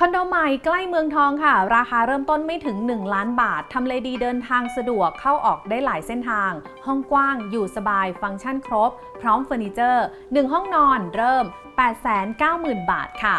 คอนโดใหม่ใกล้เมืองทองค่ะ ราคาเริ่มต้นไม่ถึง 1 ล้านบาท ทำเลดีเดินทางสะดวกเข้าออกได้หลายเส้นทาง ห้องกว้างอยู่สบายฟังก์ชันครบ พร้อมเฟอร์นิเจอร์ 1 ห้องนอนเริ่ม 890,000 บาทค่ะ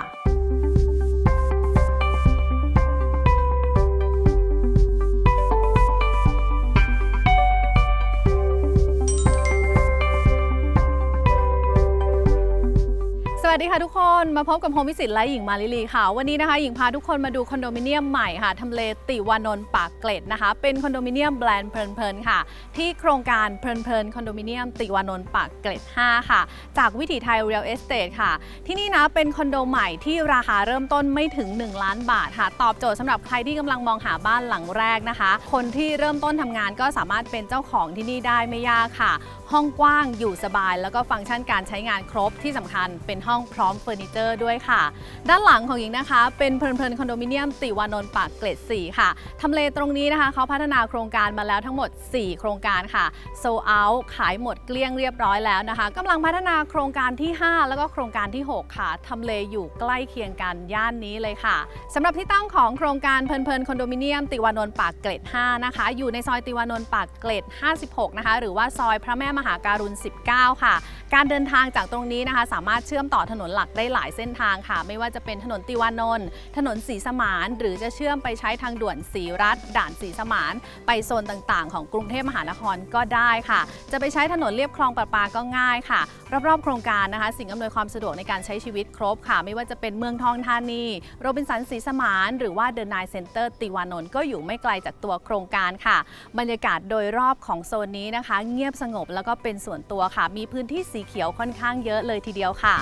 วัสดีค่ะทุกคนมาพบกับโฮมิสิตและหญิงมาลิลีค่ะ วันนี้นะคะหญิงพาทุกคนมาดูคอนโดมิเนียมใหม่ค่ะทำเลติวานนท์ปากเกร็ดนะคะ เป็นคอนโดมิเนียมแบรนด์เพลินๆค่ะ ที่โครงการเพลินๆคอนโดมิเนียมติวานนท์ปากเกร็ด 5 ค่ะ จากวิถีไทยเรียลเอสเตทค่ะ ที่นี่นะเป็นคอนโดใหม่ที่ราคาเริ่มต้นไม่ถึง 1 ล้านบาทค่ะ ตอบโจทย์สำหรับใครที่กำลังมองหาบ้านหลังแรกนะคะ คนที่เริ่มต้นทำงานก็สามารถเป็นเจ้าของที่นี่ได้ไม่ยากค่ะ ห้องกว้างอยู่สบาย แล้วก็ฟังก์ชันการใช้งานครบที่สำคัญเป็นห้องพร้อมเฟอร์นิเจอร์ด้วยค่ะ ด้านหลังของหญิงนะคะ เป็นเพลินๆคอนโดมิเนียมติวานนท์ปากเกร็ด4ค่ะทำเลตรงนี้นะคะเขาพัฒนาโครงการมาแล้วทั้งหมด 4 โครงการค่ะโซเอาขายหมดเกลี้ยงเรียบร้อยแล้วนะคะกำลังพัฒนาโครงการที่ 5 แล้วก็โครงการที่ 6 ค่ะทำเลอยู่ใกล้เคียงกันย่านนี้เลยค่ะสำหรับที่ตั้งของโครงการเพลินๆคอนโดมิเนียมติวานนท์ปากเกร็ด5นะคะอยู่ในซอยติวานนท์ปากเกร็ด56นะคะหรือว่าซอยพระแม่มหาการุณ 19 ค่ะ การเดินทางจากตรงนี้นะคะ สามารถเชื่อมต่อถนนหลักได้หลายเส้นทางค่ะ ไม่ว่าจะเป็นถนนติวานนท์ถนนสีสมาน หรือจะเชื่อมไปใช้ทางด่วนสีรัฐ ด่านสีสมาน ไปโซนต่างๆ ของกรุงเทพมหานครก็ได้ค่ะ จะไปใช้ถนนเลียบคลองประปาก็ง่ายค่ะ รอบๆ โครงการนะคะ สิ่งอำนวยความสะดวกในการใช้ชีวิตครบค่ะ ไม่ว่าจะเป็นเมืองทองธานีโรบินสันสีสมาน หรือว่าเดอะนายเซ็นเตอร์ติวานนท์ก็อยู่ไม่ไกลจากตัวโครงการค่ะ บรรยากาศโดยรอบของโซนนี้นะคะ เงียบสงบแล้วก็เป็นส่วนตัวค่ะ มีพื้นที่สีเขียวค่อนข้างเยอะเลยทีเดียวค่ะ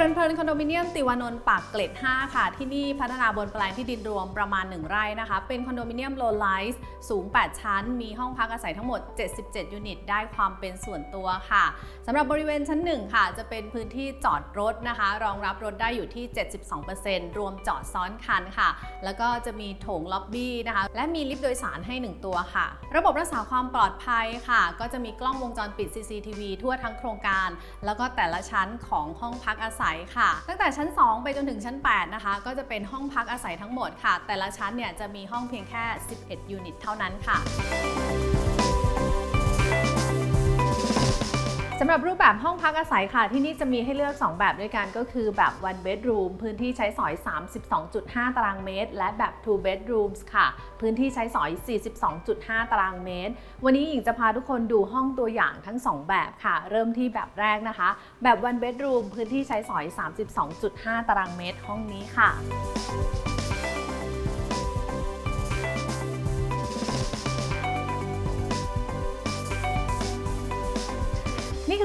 เพลินคอนโดมิเนียมติวานนท์ปากเกร็ด 5 ค่ะ ที่นี่พัฒนาบนแปลงที่ดินรวมประมาณ 1 ไร่นะคะ เป็นคอนโดมิเนียมโลไลส์สูง 8 ชั้น มีห้องพักอาศัยทั้งหมด 77 ยูนิต ได้ความเป็นส่วนตัวค่ะสำหรับบริเวณชั้น 1 ค่ะ จะเป็นพื้นที่จอดรถนะคะ รองรับรถได้อยู่ที่ 72%รวมจอดซ้อนคันค่ะ แล้วก็จะมีโถงล็อบบี้นะคะ และมีลิฟต์โดยสารให้ 1 ตัวค่ะ ระบบรักษาความปลอดภัยค่ะ ก็จะมีกล้องวงจรปิด CCTV ทั่วทั้งโครงการ แล้วก็แต่ละชั้นของห้องพักอาศัยค่ะ ตั้งแต่ชั้น 2 ไปจนถึงชั้น 8 นะคะ ก็จะเป็นห้องพักอาศัยทั้งหมดค่ะ แต่ละชั้นเนี่ยจะมีห้องเพียงแค่ 11 ยูนิตเท่านั้นค่ะ สำหรับรูปแบบห้องพักอาศัยค่ะ ที่นี่จะมีให้เลือก 2 แบบด้วยกันก็คือแบบ one bedroom พื้นที่ใช้สอย 32.5 ตารางเมตร และแบบ two bedrooms ค่ะ พื้นที่ใช้สอย 42.5 ตารางเมตร วันนี้หญิงจะพาทุกคนดูห้องตัวอย่างทั้ง 2 แบบค่ะ เริ่มที่แบบแรกนะคะ แบบ one bedroom พื้นที่ใช้สอย 32.5 ตารางเมตร ห้องนี้ค่ะ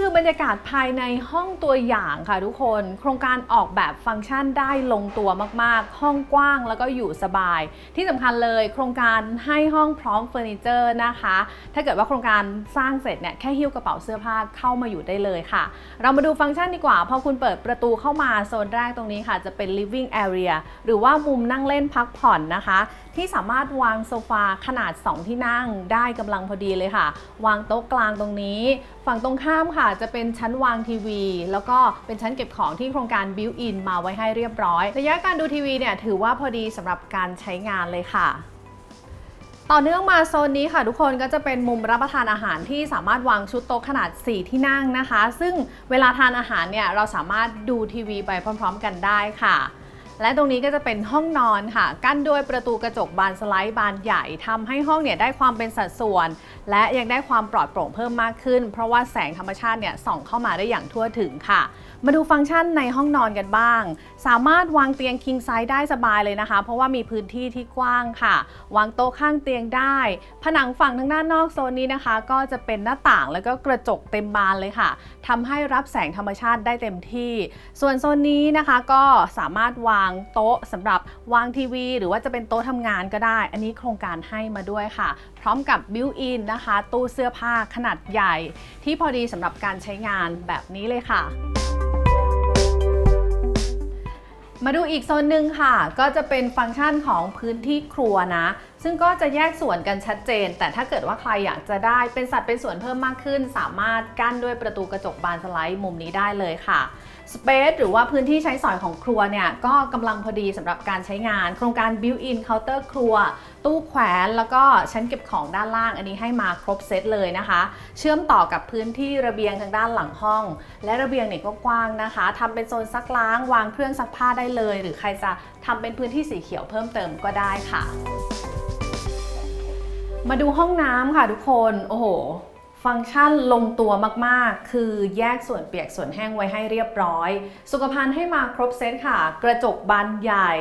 คือบรรยากาศภายในห้องตัวอย่างค่ะทุกคน โครงการออกแบบฟังก์ชันได้ลงตัวมากๆ ห้องกว้างแล้วก็อยู่สบาย ที่สำคัญเลยโครงการให้ห้องพร้อมเฟอร์นิเจอร์นะคะ ถ้าเกิดว่าโครงการสร้างเสร็จเนี่ยแค่หิ้วกระเป๋าเสื้อผ้าเข้ามาอยู่ได้เลยค่ะ เรามาดูฟังก์ชันดีกว่า พอคุณเปิดประตูเข้ามาโซนแรกตรงนี้ค่ะจะเป็น living area หรือว่ามุมนั่งเล่นพักผ่อนนะคะ ที่สามารถวางโซฟาขนาด 2 ที่นั่งได้กำลังพอดีเลยค่ะ วางโต๊ะกลางตรงนี้ ฝั่งตรงข้ามค่ะ จะเป็นชั้นวางทีวี แล้วก็เป็นชั้นเก็บของที่โครงการบิวอินมาไว้ให้เรียบร้อยระยะการดูทีวีเนี่ยถือว่าพอดีสำหรับการใช้งานเลยค่ะต่อเนื่องมาโซนนี้ค่ะ ทุกคนก็จะเป็นมุมรับประทานอาหารที่สามารถวางชุดโต๊ะขนาด 4 ที่นั่งนะคะ ซึ่งเวลาทานอาหารเนี่ยเราสามารถดูทีวีไปพร้อม ๆ กันได้ค่ะ และตรงนี้ก็จะเป็นห้องนอนค่ะ กั้นด้วยประตูกระจกบานสไลด์บานใหญ่ทำให้ห้องเนี่ยได้ความเป็นสัดส่วน และยังได้ความปลอดโปร่งเพิ่มมากขึ้น เพราะว่าแสงธรรมชาติเนี่ยส่องเข้ามาได้อย่างทั่วถึงค่ะ มาดูฟังก์ชันในห้องนอนกันบ้าง สามารถวางเตียง king size ได้สบายเลยนะคะ เพราะว่ามีพื้นที่ที่กว้างค่ะ วางโต๊ะข้างเตียงได้ ผนังฝั่งทางด้านนอกโซนนี้นะคะ ก็จะเป็นหน้าต่างแล้วก็กระจกเต็มบานเลยค่ะทำให้รับแสงธรรมชาติได้เต็มที่ ส่วนโซนนี้นะคะก็สามารถวางโต๊ะสำหรับวางทีวี หรือว่าจะเป็นโต๊ะทำงานก็ได้ อันนี้โครงการให้มาด้วยค่ะ พร้อมกับบิวอินนะคะ ตู้เสื้อผ้าขนาดใหญ่ ที่พอดีสำหรับการใช้งานแบบนี้เลยค่ะมาดูอีกโซนหนึ่งค่ะ ก็จะเป็นฟังก์ชันของพื้นที่ครัวนะ ซึ่งก็จะแยกส่วนกันชัดเจน แต่ถ้าเกิดว่าใครอยากจะได้เป็นสัดเป็นส่วนเพิ่มมากขึ้น สามารถกั้นด้วยประตูกระจกบานสไลด์มุมนี้ได้เลยค่ะสเปซหรือว่าพื้นที่ใช้สอยของครัวเนี่ยก็กำลังพอดีสำหรับการใช้งาน โครงการ Built-in Counter ครัว ตู้แขวนแล้วก็ชั้นเก็บของด้านล่างอันนี้ให้มาครบเซตเลยนะคะ เชื่อมต่อกับพื้นที่ระเบียงทางด้านหลังห้อง และระเบียงเนี่ยก็กว้างนะคะทำเป็นโซนซักล้าง วางเครื่องซักผ้าได้เลย หรือใครจะทำเป็นพื้นที่สีเขียวเพิ่มเติมก็ได้ค่ะ มาดูห้องน้ำค่ะทุกคน โอ้โห ฟังก์ชันลงตัวมากๆ คือแยกส่วนเปียกส่วนแห้งไว้ให้เรียบร้อย สุขภัณฑ์ให้มาครบเซตค่ะ กระจกบานใหญ่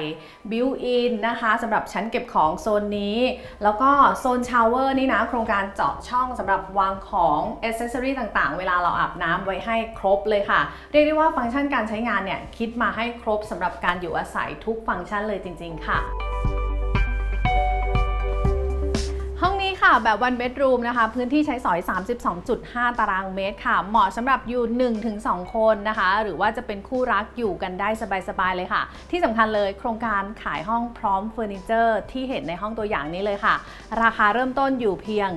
บิวอินนะคะสำหรับชั้นเก็บของโซนนี้ แล้วก็โซนชาวเวอร์นี่นะ โครงการเจาะช่องสำหรับวางของอ c เซอรี่ต่างๆ เวลาเราอาบน้ำไว้ให้ครบเลยค่ะ เรียกได้ว่าฟังก์ชันการใช้งานเนี่ยคิดมาให้ครบสำหรับการอยู่อาศัยทุกฟังก์ชันเลยจริง ๆ ค่ะ นี้ค่ะแบบ one bedroom นะคะ พื้นที่ใช้สอย 32.5 ตารางเมตรค่ะ เหมาะสำหรับอยู่ 1-2 คนนะคะ หรือว่าจะเป็นคู่รักอยู่กันได้สบายๆเลยค่ะ ที่สำคัญเลยโครงการขายห้องพร้อมเฟอร์นิเจอร์ที่เห็นในห้องตัวอย่างนี้เลยค่ะ ราคาเริ่มต้นอยู่เพียง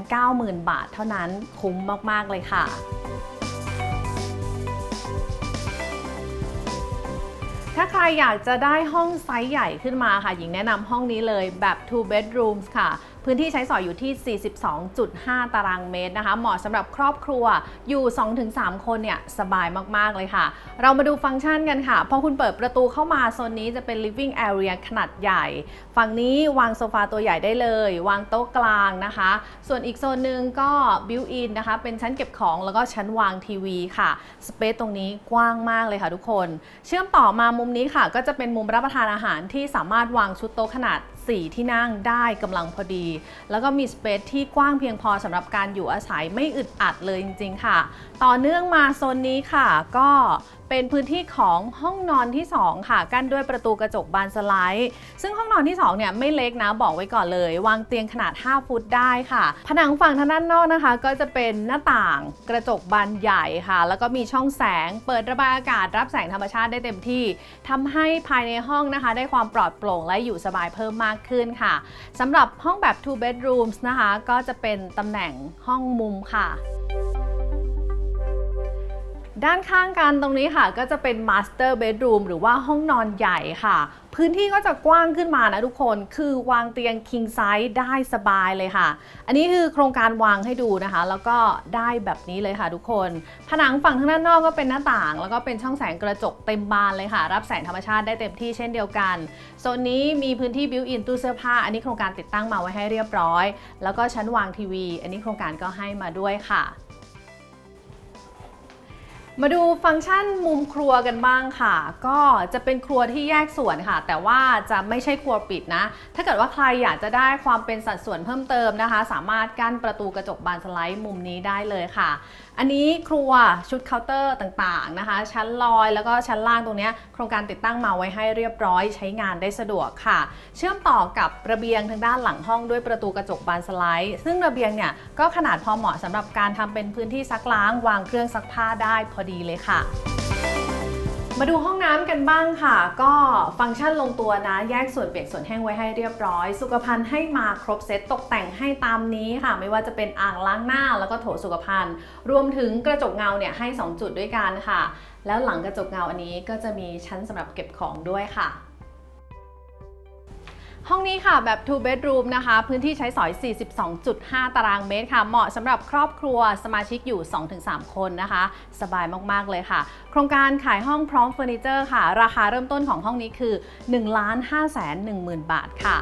890,000 บาทเท่านั้นคุ้มมากๆเลยค่ะถ้าใครอยากจะได้ห้องไซส์ใหญ่ขึ้นมาค่ะ หญิงแนะนำห้องนี้เลยแบบ two bedrooms ค่ะ พื้นที่ใช้สอยอยู่ที่ 42.5 ตารางเมตรนะคะ เหมาะสำหรับครอบครัวอยู่ 2-3 คนเนี่ยสบายมาก ๆ เลยค่ะ เรามาดูฟังก์ชันกันค่ะ พอคุณเปิดประตูเข้ามาโซนนี้จะเป็น living area ขนาดใหญ่ ฝั่งนี้วางโซฟาตัวใหญ่ได้เลย วางโต๊ะกลางนะคะ ส่วนอีกโซนหนึ่งก็ built in นะคะ เป็นชั้นเก็บของแล้วก็ชั้นวางทีวีค่ะ สเปซตรงนี้กว้างมากเลยค่ะทุกคน เชื่อมต่อมามุมนี้ค่ะ ก็จะเป็นมุมรับประทานอาหารที่สามารถวางชุดโต๊ะขนาด 4 ที่นั่งได้กำลังพอดี แล้วก็มีสเปซที่กว้างเพียงพอสำหรับการอยู่อาศัยไม่อึดอัดเลยจริงๆค่ะ ต่อเนื่องมาโซนนี้ค่ะ ก็เป็นพื้นที่ของห้องนอนที่ 2 ค่ะ กั้นด้วยประตูกระจกบานสไลด์ ซึ่งห้องนอนที่ 2 เนี่ยไม่เล็กนะ บอกไว้ก่อนเลย วางเตียงขนาด 5 ฟุตได้ค่ะ ผนังฝั่งทางด้านนอกนะคะ ก็จะเป็นหน้าต่างกระจกบานใหญ่ค่ะ แล้วก็มีช่องแสง เปิดระบายอากาศรับแสงธรรมชาติได้เต็มที่ทำให้ภายในห้องนะคะ ได้ความปลอดโปร่งและอยู่สบายเพิ่มมากขึ้นค่ะสำหรับห้องแบบ two bedrooms นะคะ ก็จะเป็นตำแหน่งห้องมุมค่ะ ด้านข้างกันตรงนี้ค่ะ ก็จะเป็น master bedroom หรือว่าห้องนอนใหญ่ค่ะ พื้นที่ก็จะกว้างขึ้นมานะทุกคนคือวางเตียง king size ได้สบายเลยค่ะ อันนี้คือโครงการวางให้ดูนะคะ แล้วก็ได้แบบนี้เลยค่ะทุกคน ผนังฝั่งทางด้านนอกก็เป็นหน้าต่าง แล้วก็เป็นช่องแสงกระจกเต็มบานเลยค่ะ รับแสงธรรมชาติได้เต็มที่เช่นเดียวกันโซนนี้มีพื้นที่ built in ตู้เสื้อผ้า อันนี้โครงการติดตั้งมาไว้ให้เรียบร้อย แล้วก็ชั้นวางทีวี อันนี้โครงการก็ให้มาด้วยค่ะ มาดูฟังก์ชันมุมครัวกันบ้างค่ะ ก็จะเป็นครัวที่แยกส่วนค่ะ แต่ว่าจะไม่ใช่ครัวปิดนะ ถ้าเกิดว่าใครอยากจะได้ความเป็นสัดส่วนเพิ่มเติมนะคะ สามารถกั้นประตูกระจกบานสไลด์มุมนี้ได้เลยค่ะ อันนี้ครัวชุดเคาน์เตอร์ต่างๆนะคะ ชั้นลอยแล้วก็ชั้นล่างตรงนี้โครงการติดตั้งมาไว้ให้เรียบร้อยใช้งานได้สะดวกค่ะ เชื่อมต่อกับระเบียงทางด้านหลังห้องด้วยประตูกระจกบานสไลด์ ซึ่งระเบียงเนี่ยก็ขนาดพอเหมาะสำหรับการทำเป็นพื้นที่ซักล้าง วางเครื่องซักผ้าได้พอดีเลยค่ะ มาดูห้องน้ำกันบ้างค่ะ ก็ฟังก์ชันลงตัวนะ แยกส่วนเปียกส่วนแห้งไว้ให้เรียบร้อย สุขภัณฑ์ให้มาครบเซตตกแต่งให้ตามนี้ค่ะ ไม่ว่าจะเป็นอ่างล้างหน้าแล้วก็โถสุขภัณฑ์ รวมถึงกระจกเงาเนี่ยให้ 2 จุดด้วยกันค่ะ แล้วหลังกระจกเงาอันนี้ก็จะมีชั้นสำหรับเก็บของด้วยค่ะ ห้องนี้ค่ะแบบ two bedroom นะคะ พื้นที่ใช้สอย 42.5 ตารางเมตรค่ะ เหมาะสำหรับครอบครัวสมาชิกอยู่ 2-3 คนนะคะ สบายมาก ๆ เลยค่ะ โครงการขายห้องพร้อมเฟอร์นิเจอร์ค่ะ ราคาเริ่มต้นของห้องนี้คือ 1 5 1 0 0 0 0บาทค่ะ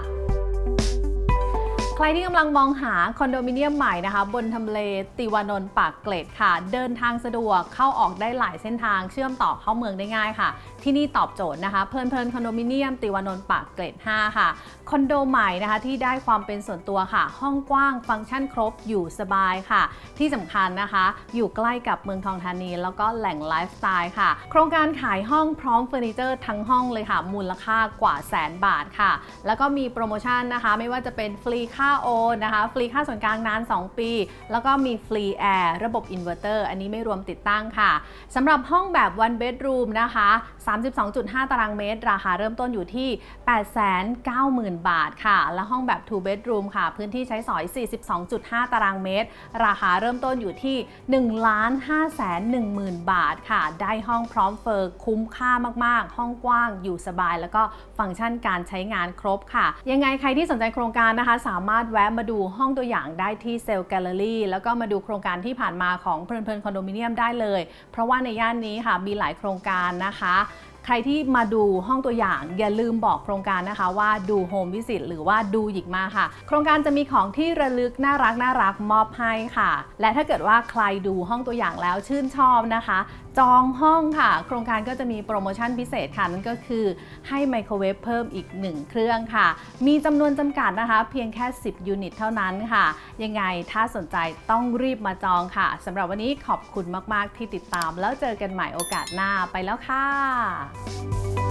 ใครที่กำลังมองหาคอนโดมิเนียมใหม่นะคะ บนทำเลติวานนท์ปากเกร็ดค่ะ เดินทางสะดวกเข้าออกได้หลายเส้นทางเชื่อมต่อเข้าเมืองได้ง่ายค่ะ ที่นี่ตอบโจทย์นะคะ เพลินเพลินคอนโดมิเนียมติวานนท์ปากเกร็ด 5 ค่ะ คอนโดใหม่นะคะที่ได้ความเป็นส่วนตัวค่ะ ห้องกว้างฟังก์ชันครบอยู่สบายค่ะ ที่สำคัญนะคะ อยู่ใกล้กับเมืองทองธานี แล้วก็แหล่งไลฟ์สไตล์ค่ะ โครงการขายห้องพร้อมเฟอร์นิเจอร์ทั้งห้องเลยค่ะ มูลค่ากว่าแสนบาทค่ะ แล้วก็มีโปรโมชั่นนะคะ ไม่ว่าจะเป็นฟรีค่าค่าโอนนะคะ ฟรีค่าส่วนกลางนาน 2 ปี แล้วก็มีฟรีแอร์ระบบอินเวอร์เตอร์อันนี้ไม่รวมติดตั้งค่ะสำหรับห้องแบบ one bedroom นะคะ32.5 ตารางเมตร ราคาเริ่มต้นอยู่ที่ 890,000 บาทค่ะ และห้องแบบ two bedroom ค่ะ พื้นที่ใช้สอย 42.5 ตารางเมตร ราคาเริ่มต้นอยู่ที่ 1,510,000 บาทค่ะ ได้ห้องพร้อมเฟอร์คุ้มค่ามาก ๆ ห้องกว้างอยู่สบาย แล้วก็ฟังก์ชันการใช้งานครบค่ะ ยังไงใครที่สนใจโครงการนะคะ สามารถแวะมาดูห้องตัวอย่างได้ที่เซลล์แกลเลอรี่แล้วก็มาดูโครงการที่ผ่านมาของเพลินเพลินคอนโดมิเนียมได้เลย เพราะว่าในย่านนี้ค่ะมีหลายโครงการนะคะ ใครที่มาดูห้องตัวอย่างอย่าลืมบอกโครงการนะคะว่าดูโฮมวิสิตหรือว่าดูหยิกมาค่ะ โครงการจะมีของที่ระลึกน่ารักน่ารักมอบให้ค่ะ และถ้าเกิดว่าใครดูห้องตัวอย่างแล้วชื่นชอบนะคะ จองห้องค่ะ โครงการก็จะมีโปรโมชั่นพิเศษค่ะนั่นก็คือให้ไมโครเวฟเพิ่มอีก 1 เครื่องค่ะ มีจำนวนจำกัดนะคะ เพียงแค่ 10 ยูนิตเท่านั้นค่ะ ยังไงถ้าสนใจต้องรีบมาจองค่ะสำหรับวันนี้ขอบคุณมาก ๆ ที่ติดตาม แล้วเจอกันใหม่โอกาสหน้าไปแล้วค่ะ lá.